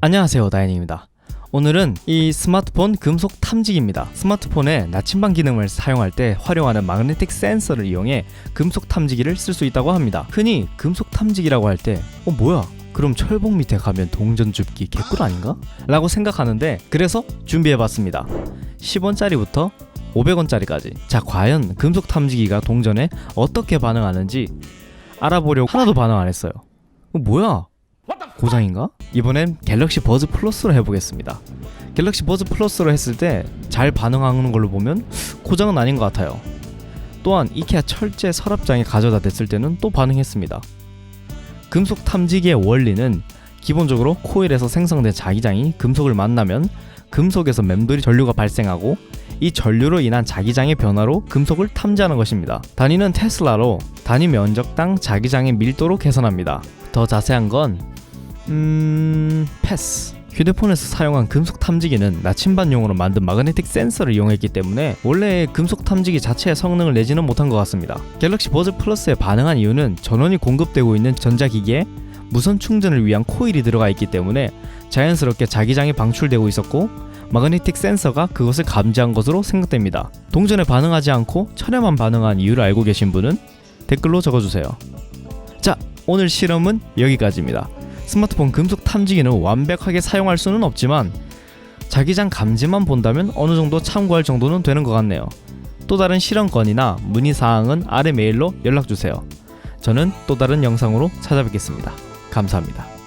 안녕하세요 다현입니다. 오늘은 이 스마트폰 금속 탐지기입니다. 스마트폰의 나침반 기능을 사용할 때 활용하는 마그네틱 센서를 이용해 금속 탐지기를 쓸 수 있다고 합니다. 흔히 금속 탐지기라고 할 때 어 뭐야? 그럼 철봉 밑에 가면 동전 줍기 개꿀 아닌가? 라고 생각하는데 그래서 준비해봤습니다. 10원짜리부터 500원짜리까지 자 과연 금속 탐지기가 동전에 어떻게 반응하는지 알아보려고 하나도 반응 안 했어요 어, 뭐야 고장인가? 이번엔 갤럭시 버즈 플러스로 해보겠습니다. 갤럭시 버즈 플러스로 했을 때 잘 반응하는 걸로 보면 고장은 아닌 것 같아요. 또한 이케아 철제 서랍장에 가져다 댔을 때는 또 반응했습니다. 금속 탐지기의 원리는 기본적으로 코일에서 생성된 자기장이 금속을 만나면 금속에서 맴돌이 전류가 발생하고 이 전류로 인한 자기장의 변화로 금속을 탐지하는 것입니다. 단위는 테슬라로 단위 면적당 자기장의 밀도로 계산합니다. 더 자세한 건 음... 패스 휴대폰에서 사용한 금속 탐지기는 나침반용으로 만든 마그네틱 센서를 이용했기 때문에 원래 금속 탐지기 자체의 성능을 내지는 못한 것 같습니다. 갤럭시 버즈 플러스에 반응한 이유는 전원이 공급되고 있는 전자기기에 무선 충전을 위한 코일이 들어가 있기 때문에 자연스럽게 자기장이 방출되고 있었고 마그네틱 센서가 그것을 감지한 것으로 생각됩니다. 동전에 반응하지 않고 철에만 반응한 이유를 알고 계신 분은 댓글로 적어주세요. 자, 오늘 실험은 여기까지입니다. 스마트폰 금속 탐지기는 완벽하게 사용할 수는 없지만 자기장 감지만 본다면 어느 정도 참고할 정도는 되는 것 같네요. 또 다른 실험 건이나 문의 사항은 아래 메일로 연락 주세요. 저는 또 다른 영상으로 찾아뵙겠습니다. 감사합니다.